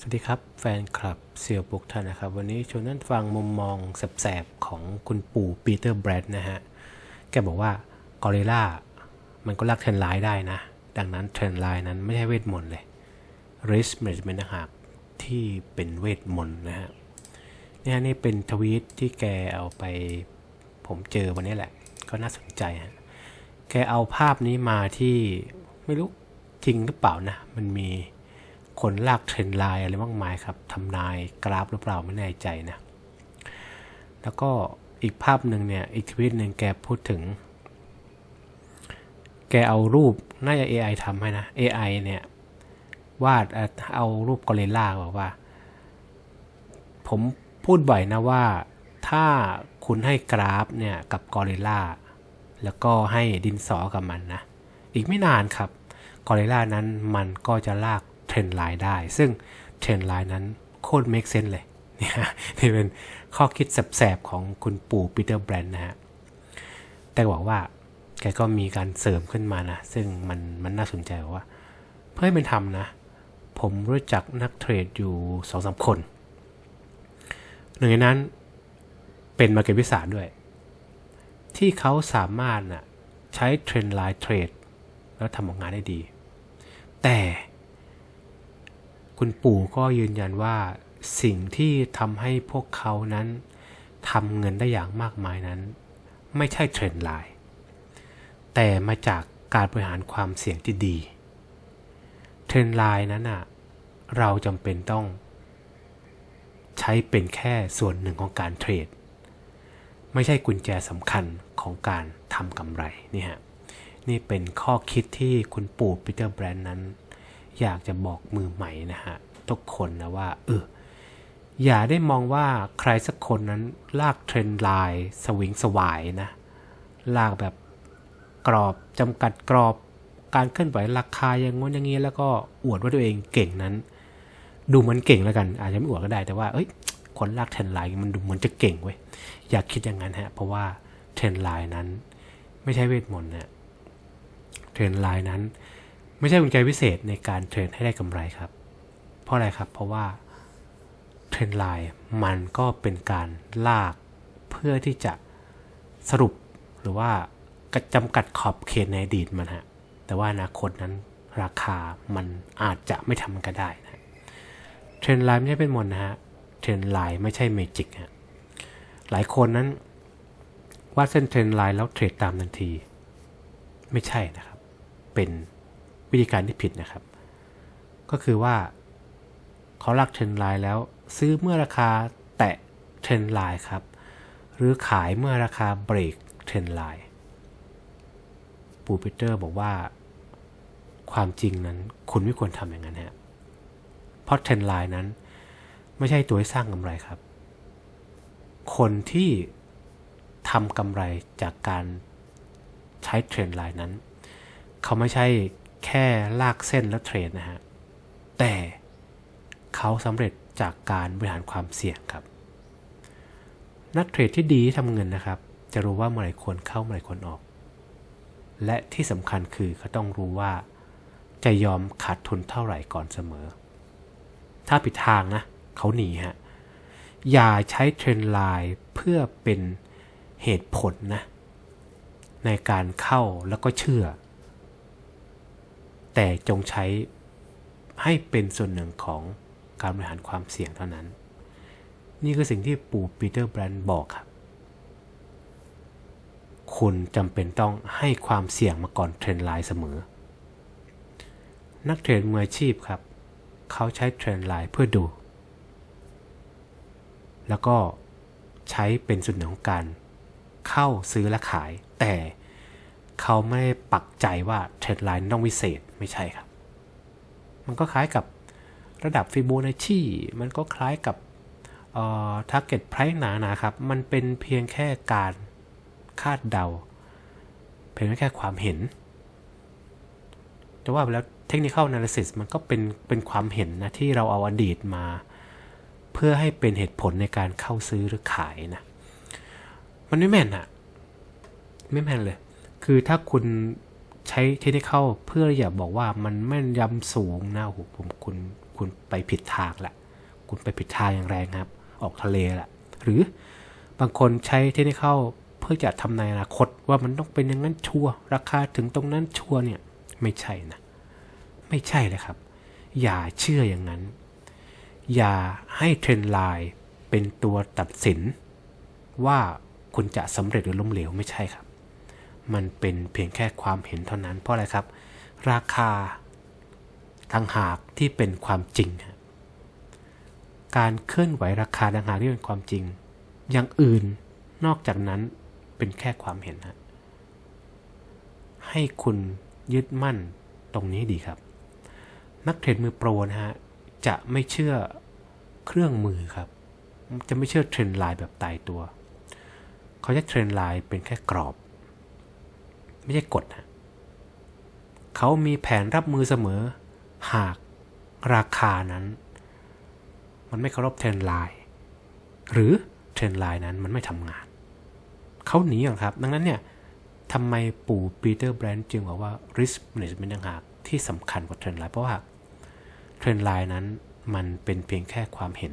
สวัสดีครับ แฟนคลับเซียวปุกท่านนะครับ วันนี้ชวนนั่นฟังมุมมองแสบๆของคุณปู่ปีเตอร์แบรดนะฮะ แกบอกว่ากอริลลามันก็ลากเทรนไลน์ได้นะ ดังนั้นเทรนไลน์นั้นไม่ใช่เวทมนต์เลย risk management นะฮะที่เป็นเวทมนต์นะฮะเนี่ยนี่เป็นทวีตที่แกเอาไปผมเจอวันนี้แหละ ก็น่าสนใจฮะแกเอาภาพนี้มาที่ไม่รู้จริงหรือเปล่านะ มันมี คนลากเทรนไลน์อะไรมากมายครับทำนายกราฟหรือเปล่าไม่แน่ใจนะ แล้วก็อีกภาพหนึ่งเนี่ย อีกทวิตหนึ่งแกพูดถึง แกเอารูปน่าจะ AI ทำให้นะ AI เนี่ยวาดเอ่อเอารูปกอริลลาบอกว่า ผมพูดบ่อยนะว่าถ้าคุณให้กราฟเนี่ยกับกอริลลาแล้วก็ให้ดินสอกับมันนะ อีกไม่นานครับกอริลลานั้นมันก็จะลาก เทรนไลน์ได้ ซึ่งเทรนไลน์นั้นโคตรเมคเซนเลยเนี่ยนี่เป็นข้อคิดแสบๆของคุณปู่ปีเตอร์แบรนด์นะฮะ แต่บอกว่าแกก็มีการเสริมขึ้นมานะ ซึ่งมันมันน่าสนใจว่า เพื่อให้เป็นธรรมนะ ผมรู้จักนักเทรดอยู่สองสามคน หนึ่งในนั้นเป็นมาเก็ตวิสาด้วย ที่เขาสามารถนะใช้เทรนไลน์เทรดแล้วทำออกงานได้ดี แต่ คุณปู่ก็ยืนยันว่าสิ่งที่ทำให้พวกเขานั้นทำเงินได้อย่างมากมายนั้น ไม่ใช่เทรนไลน์แต่มาจากการบริหารความเสี่ยงที่ดี เทรนไลน์นั้นอะเราจำเป็นต้อง ใช้เป็นแค่ส่วนหนึ่งของการเทรด ไม่ใช่กุญแจสำคัญของการทำกำไรนี่ฮะนี่เป็นข้อคิดที่คุณปู่ปีเตอร์แบรนด์นั้น อยากจะบอกมือใหม่นะฮะทุกคนนะว่าเอออย่าได้มองว่าใครสักคนนั้นลากเทรนด์ไลน์สวิงสวายนะลากแบบกรอบจำกัดกรอบการเคลื่อนไหวราคาอย่างง้นอย่างนี้แล้วก็อวดว่าตัวเองเก่งนั้น ดูเหมือนเก่งแล้วกัน อาจจะไม่อวดก็ได้แต่ว่าเอ้ยคนลากเทรนด์ไลน์มันดูเหมือนจะเก่งเว้ยอยากคิดอย่างนั้นฮะเพราะว่าเทรนด์ไลน์นั้น ไม่ใช่เวทมนต์นะเทรนด์ไลน์นั้น ไม่ใช่กุญแจพิเศษในการเทรดให้ได้กำไรครับ เพราะอะไรครับ เพราะว่าเทรนไลน์มันก็เป็นการลากเพื่อที่จะสรุปหรือว่าจำกัดขอบเขตในอดีตมันฮะ แต่ว่าอนาคตนั้นราคามันอาจจะไม่ทำมันก็ได้นะเทรนไลน์ไม่ใช่เป็นมนนะฮะ เทรนไลน์ไม่ใช่เมจิกฮะ หลายคนนั้นวาดเส้นเทรนไลน์แล้วเทรดตามทันที ไม่ใช่นะครับ เป็น วิธีการที่ผิดนะครับ ก็คือว่าเขาลักเทรนไลน์แล้ว ซื้อเมื่อราคาแตะเทรนไลน์ครับ หรือขายเมื่อราคาเบรกเทรนไลน์ปูปีเตอร์บอกว่า ความจริงนั้นคุณไม่ควรทำอย่างนั้นฮะเพราะเทรนไลน์นั้น ไม่ใช่ตัวสร้างกำไรครับ คนที่ทำกำไรจากการใช้เทรนไลน์นั้น เขาไม่ใช่ แค่ลากเส้นแล้วเทรดนะฮะ แต่เขาสำเร็จจากการบริหารความเสี่ยงครับ นักเทรดที่ดีที่ทำเงินนะครับ จะรู้ว่าเมื่อไหร่ควรเข้าเมื่อไหร่ควรออก และที่สำคัญคือเขาต้องรู้ว่า จะยอมขาดทุนเท่าไหร่ก่อนเสมอ ถ้าผิดทางนะเขาหนีฮะ อย่าใช้เทรนไลน์เพื่อเป็นเหตุผลนะ ในการเข้าแล้วก็เชื่อ แต่จงใช้ให้เป็นส่วนหนึ่งของการบริหารความเสี่ยงเท่านั้น นี่คือสิ่งที่ปู่ปีเตอร์แบรนด์บอกครับ คุณจำเป็นต้องให้ความเสี่ยงมาก่อนเทรนไลน์เสมอ นักเทรดมืออาชีพครับ เขาใช้เทรนไลน์เพื่อดู แล้วก็ใช้เป็นส่วนหนึ่งของการเข้าซื้อและขาย แต่ เขาไม่ปักใจว่าเทรนไลน์ต้องวิเศษไม่ใช่ครับ มันก็คล้ายกับระดับฟิโบนัชชีมันก็คล้ายกับเอ่อ target price หนาๆครับ มันเป็นเพียงแค่การคาดเดา เป็นแค่ความเห็น แต่ว่าแล้วเทคนิคอล analysis มันก็เป็นเป็นความเห็นนะที่เราเอาอดีตมา เพื่อให้เป็นเหตุผลในการเข้าซื้อหรือขายนะ มันไม่แม่นอะไม่แม่นเลย คือถ้าคุณใช้เทคนิคเพื่ออย่าบอกว่ามันแม่นยำสูงนะโอ้โหผมคุณคุณไปผิดทางละคุณไปผิดทางอย่างแรงครับ ออกทะเลละหรือบางคนใช้เทคนิคเข้าเพื่อจะทำนายอนาคตว่ามันต้องเป็นอย่างนั้นชัวร์ราคาถึงตรงนั้นชัวร์เนี่ยไม่ใช่นะไม่ใช่เลยครับ อย่าเชื่ออย่างนั้น อย่าให้เทรนด์ไลน์เป็นตัวตัดสิน ว่าคุณจะสำเร็จหรือล้มเหลวไม่ใช่ครับ มันเป็นเพียงแค่ความเห็นเท่านั้นเพราะอะไรครับ ราคาต่างหากที่เป็นความจริง การเคลื่อนไหวราคาต่างหากที่เป็นความจริง อย่างอื่นนอกจากนั้นเป็นแค่ความเห็นฮะให้คุณยึดมั่นตรงนี้ดีครับ นักเทรดมือโปรนะฮะจะไม่เชื่อเครื่องมือครับ จะไม่เชื่อเทรนด์ไลน์แบบตายตัว เขาจะเทรนด์ไลน์เป็นแค่กรอบ ไม่ใช่กฎฮะเขามีแผนรับมือเสมอ หากราคานั้น มันไม่เคารพเทรนไลน์หรือเทรนไลน์นั้นมันไม่ทำงาน เขาหนีหรอกครับ ดังนั้นเนี่ยทำไมปู่ปีเตอร์แบรนด์จึงบอกว่า risk management ต่างหากที่สำคัญกว่าเทรนไลน์เพราะว่าเทรนไลน์นั้นมันเป็นเพียงแค่ความเห็น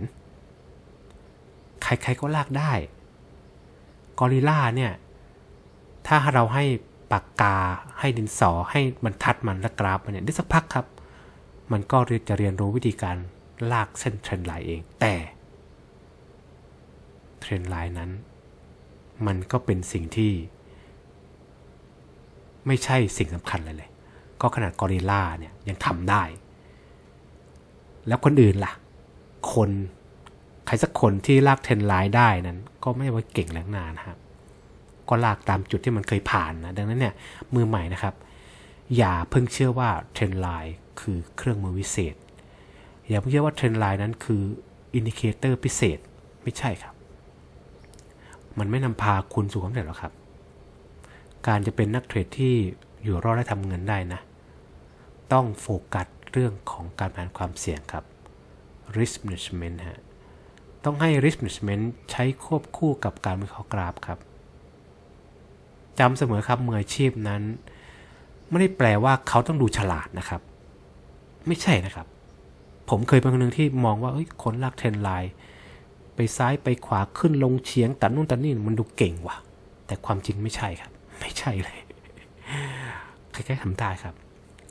ใครๆก็ลากได้ กอริลล่าเนี่ย ถ้าเราให้ ปากกา ให้ดินสอให้บรรทัดมันและกราฟมันเนี่ยได้สักพักครับ มันก็จะเรียนรู้วิธีการลากเส้นเทรนไลน์เอง แต่เทรนไลน์นั้น มันก็เป็นสิ่งที่ ไม่ใช่สิ่งสำคัญเลยเลย ก็ขนาดกอริลล่าเนี่ยยังทำได้ แล้วคนอื่นล่ะ คนใครสักคนที่ลากเทรนไลน์ได้นั้น ก็ไม่ว่าเก่งแรงนานนะครับ ก็ลากตามจุดที่มันเคยผ่านนะดังนั้นเนี่ยมือใหม่นะครับ อย่าเพิ่งเชื่อว่าเทรนไลน์คือเครื่องมือวิเศษ อย่าเพิ่งเชื่อว่าเทรนไลน์นั้นคืออินดิเคเตอร์พิเศษไม่ใช่ครับ มันไม่นำพาคุณสู่ความสำเร็จหรอกครับ การจะเป็นนักเทรดที่อยู่รอดและทำเงินได้นะ ต้องโฟกัสเรื่องของการบริหารความเสี่ยงครับ risk management ฮะต้องให้ risk management ใช้ควบคู่กับการวิเคราะห์กราฟครับ จำเสมอครับมืออาชีพนั้น ไม่ได้แปลว่าเขาต้องดูฉลาดนะครับ ไม่ใช่นะครับ ผมเคยเป็นคนหนึ่งที่มองว่าเอ้ยคนลากเทรนไลน์ไปซ้ายไปขวาขึ้นลงเฉียงตัดนู่นตัดนี่มันดูเก่งว่ะ แต่ความจริงไม่ใช่ครับ ไม่ใช่เลยใครๆทำได้ครับ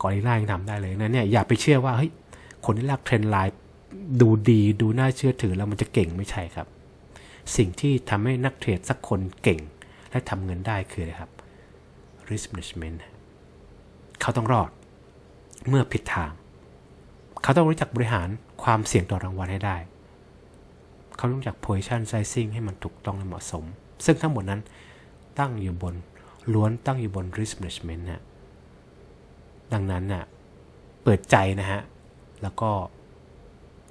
กอริลล่ายังทำได้เลยนะเนี่ยอย่าไปเชื่อว่าเฮ้ยคนที่ลากเทรนไลน์ดูดีดูน่าเชื่อถือแล้วมันจะเก่งไม่ใช่ครับ สิ่งที่ทำให้นักเทรดสักคนเก่ง และทำเงินได้คืออะไรครับ risk management เขาต้องรอด เมื่อผิดทาง เขาต้องรู้จักบริหารความเสี่ยงต่อรางวัลให้ได้ เขาต้องรู้จัก position sizing ให้มันถูกต้องและเหมาะสม ซึ่งทั้งหมดนั้นตั้งอยู่บนล้วนตั้งอยู่บน risk management นะดังนั้นน่ะเปิดใจนะฮะ แล้วก็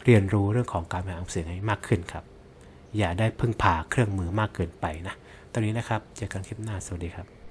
เรียนรู้เรื่องของการบริหารความเสี่ยงให้มากขึ้นครับ อย่าได้พึ่งพาเครื่องมือมากเกินไปนะตอนนี้นะครับ เจอกันคลิปหน้า สวัสดีครับ